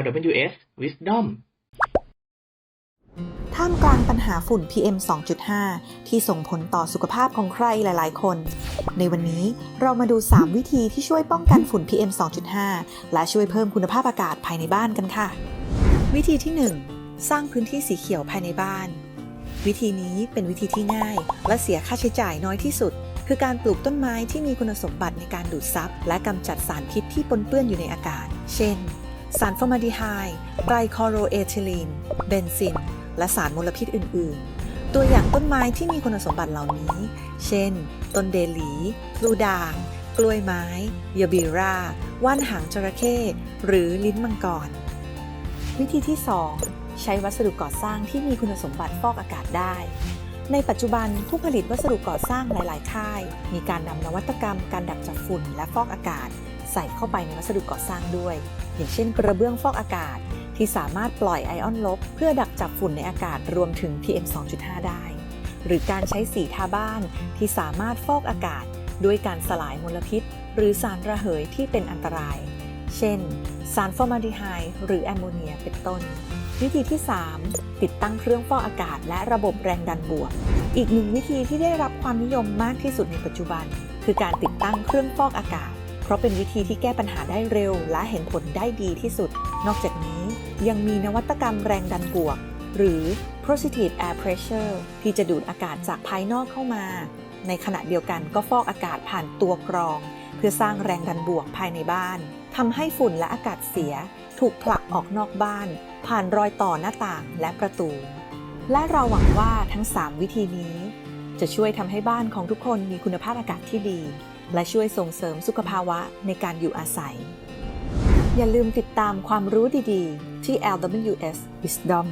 LWS Wisdom ท่ามกลางปัญหาฝุ่น PM 2.5 ที่ส่งผลต่อสุขภาพของใครหลาย ๆ คน ในวันนี้เรามาดู 3 วิธีที่ช่วยป้องกันฝุ่น PM 2.5 และช่วยเพิ่มคุณภาพอากาศภายในบ้านกันค่ะ วิธีที่ 1 สร้างพื้นที่สีเขียวภายในบ้าน วิธีนี้เป็นวิธีที่ง่าย และเสียค่าใช้จ่ายน้อยที่สุด คือการปลูกต้นไม้ที่มีคุณสมบัติในการดูดซับและกำจัดสารพิษที่ปนเปื้อนอยู่ในอากาศ เช่น สารฟอร์มาดีไฮด์ไตรคอโรเอทิลีน เบนซิน และสารมลพิษอื่น ๆ ตัวอย่างต้นไม้ที่มีคุณสมบัติเหล่านี้ เช่น ต้นเดลี พลูด่าง กล้วยไม้ยาบิรา ว่านหางจระเข้ หรือลิ้นมังกร วิธีที่ 2 ใช้วัสดุก่อสร้างที่มีคุณสมบัติฟอกอากาศได้ในปัจจุบันผู้ผลิตวัสดุก่อสร้างหลาย ๆ ค่าย มีการนำนวัตกรรมการดักจับฝุ่นและฟอกอากาศ ใส่เข้าไปในวัสดุก่อสร้างด้วย อย่างเช่นกระเบื้องฟอกอากาศ ที่สามารถปล่อยไอออนลบ เพื่อดักจับฝุ่นในอากาศรวมถึง PM 2.5 ได้ หรือการใช้สีทาบ้านที่สามารถฟอกอากาศ ด้วยการสลายมลพิษ หรือสารระเหยที่เป็นอันตราย เช่น สารฟอร์มาลดีไฮด์หรือแอมโมเนียเป็นต้น วิธีที่ 3 ติดตั้งเครื่องฟอกอากาศ และระบบแรงดันบวก อีกหนึ่งวิธีที่ได้รับความนิยมมากที่สุดในปัจจุบัน คือการติดตั้งเครื่องฟอกอากาศ เพราะเป็นวิธีที่แก้ปัญหาได้เร็ว และเห็นผลได้ดีที่สุด นอกจากนี้ยังมีนวัตกรรมแรงดันบวก หรือ positive air pressure ที่จะดูดอากาศจากภายนอกเข้ามา ในขณะเดียวกันก็ฟอกอากาศผ่านตัวกรอง เพื่อสร้างแรงดันบวกภายในบ้านทำให้ฝุ่นและอากาศเสีย ถูกผลักออกนอกบ้าน ผ่านรอยต่อหน้าต่างและประตู และเราหวังว่าทั้ง 3 วิธีนี้ จะช่วยทำให้บ้านของทุกคนมีคุณภาพอากาศที่ดี และช่วยส่งเสริมสุขภาวะในการอยู่อาศัย อย่าลืมติดตามความรู้ดีๆ ที่ LWS Wisdom